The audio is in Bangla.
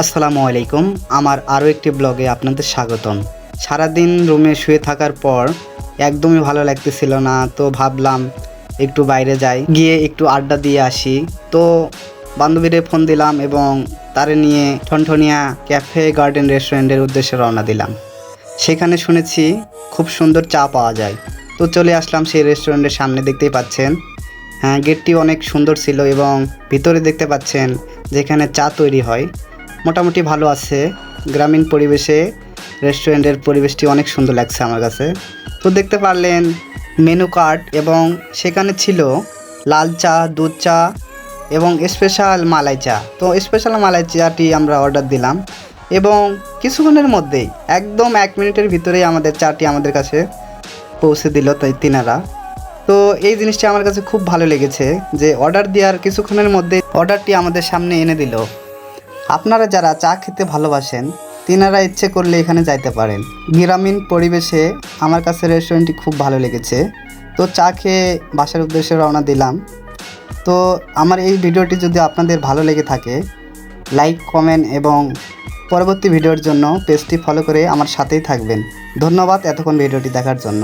আসসালামু আলাইকুম, আমার আরও একটি ব্লগে আপনাদের স্বাগতম। সারাদিন রুমে শুয়ে থাকার পর একদমই ভালো লাগতেছিল না, তো ভাবলাম একটু বাইরে যাই। গিয়ে একটু আড্ডা দিয়ে আসি। তো বান্ধবীরে ফোন দিলাম এবং তারে নিয়ে ঠনঠনিয়া ক্যাফে গার্ডেন রেস্টুরেন্টের উদ্দেশ্যে রওনা দিলাম। সেখানে শুনেছি খুব সুন্দর চা পাওয়া যায়। তো চলে আসলাম সেই রেস্টুরেন্টের সামনে, দেখতেই পাচ্ছেন। হ্যাঁ গেটটি অনেক সুন্দর ছিল এবং ভিতরে দেখতে পাচ্ছেন যেখানে চা তৈরি হয়। মোটামুটি ভালো আছে। গ্রামীণ পরিবেশে, রেস্টুরেন্টের পরিবেশটি অনেক সুন্দর লাগছে আমার কাছে। তো দেখতে পারলেন, মেনু কার্ড এবং সেখানে ছিল লাল চা, দুধ চা এবং স্পেশাল মালাই চা। তো স্পেশাল মালাই চাটি আমরা অর্ডার দিলাম এবং কিছুক্ষণের মধ্যেই, একদম এক মিনিটের ভিতরেই আমাদের চাটি আমাদের কাছে পৌঁছে দিল তাই তিনারা। তো এই জিনিসটি আমার কাছে খুব ভালো লেগেছে যে অর্ডার দেওয়ার কিছুক্ষণের মধ্যে অর্ডারটি আমাদের সামনে এনে দিল। আপনারা যারা চা খেতে ভালোবাসেন, তিনারা ইচ্ছে করলে এখানে যাইতে পারেন। গ্রামীণ পরিবেশে আমার কাছে রেস্টুরেন্টটি খুব ভালো লেগেছে। তো চা খেয়ে বাসার উদ্দেশ্যে রওনা দিলাম। তো আমার এই ভিডিওটি যদি আপনাদের ভালো লেগে থাকে, লাইক, কমেন্ট এবং পরবর্তী ভিডিওর জন্য পেজটি ফলো করে আমার সাথেই থাকবেন। ধন্যবাদ এতক্ষণ ভিডিওটি দেখার জন্য।